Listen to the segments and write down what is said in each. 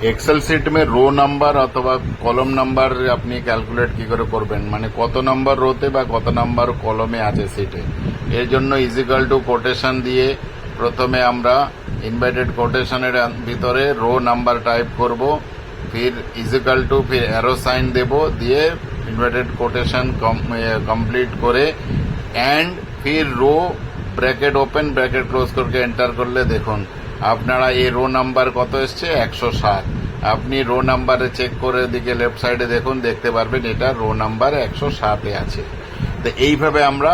Excel sheet মে row number অথবা column number আপনি ক্যালকুলেট কি করে করবেন মানে কত নাম্বার রোতে বা কত নাম্বার কলমে আছে সিটে এর জন্য ইজিক্যাল টু কোটেশন দিয়ে প্রথমে আমরা ইনভাইটেড কোটেশনের ভিতরে রো নাম্বার টাইপ করব ফির ইজিক্যাল টু ফির অ্যারো সাইন দেব দিয়ে ইনভাইটেড কোটেশন কমপ্লিট করে অ্যান্ড ফির row bracket open bracket close করকে enter করলে দেখুন আপনারা এই রো নাম্বার কত এসছে? একশো সাত। আপনি রো নাম্বারে চেক করে দিকে লেফট সাইডে দেখুন, দেখতে পারবেন এটা রো নাম্বার একশো সাতে আছে। তো এইভাবে আমরা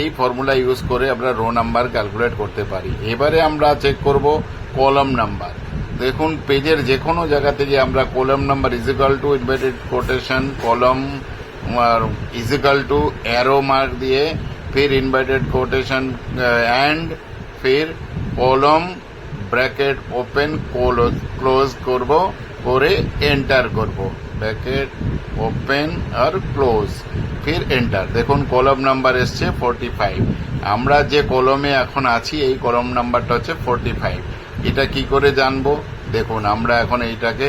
এই ফর্মুলা ইউজ করে আমরা রো নাম্বার ক্যালকুলেট করতে পারি। এবারে আমরা চেক করব কলম নাম্বার দেখুন, পেজের যে কোনো জায়গা থেকে আমরা column number equal to inverted quotation column equal to arrow mark দিয়ে, ফির ইনভার্টেড কোটেশন অ্যান্ড ফির কলম ব্র্যাকেট ওপেন ক্লোজ ক্লোজ করব, করে এন্টার করব। ব্র্যাকেট ওপেন আর ক্লোজ ফির এন্টার দেখুন, কলম নাম্বার এসছে ফোরটি ফাইভ আমরা যে কলমে এখন আছি, এই কলম নাম্বারটা হচ্ছে ফোরটি ফাইভ এটা কি করে জানব? দেখুন, আমরা এখন এইটাকে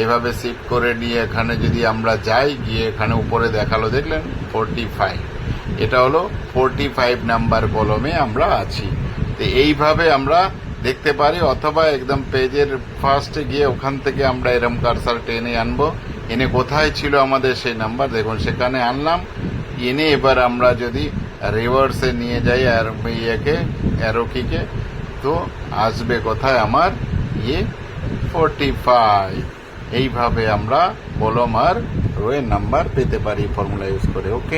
এইভাবে শিফট করে নিয়ে এখানে যদি আমরা যাই, গিয়ে এখানে উপরে দেখাল, দেখলেন? ফোরটি ফাইভ এটা হলো ফোরটি ফাইভ নাম্বার কলমে আমরা আছি। তো এইভাবে আমরা দেখতে পারি, অথবা একদম পেজের ফার্স্টে গিয়ে ওখান থেকে আমরা এরম কারসার টেনে আনব। এনে কোথায় ছিল আমাদের সেই নাম্বার, দেখুন, সেখানে আনলাম। এনে এবার আমরা যদি রিভার্সে নিয়ে যাই আর ইয়েকে অ্যারোকিকে তো আসবে কোথায় আমার? ইয়ে ফোরটি ফাইভ এইভাবে আমরা কলম আর রোয়ের নাম্বার পেতে পারি ফর্মুলা ইউজ করে ওকে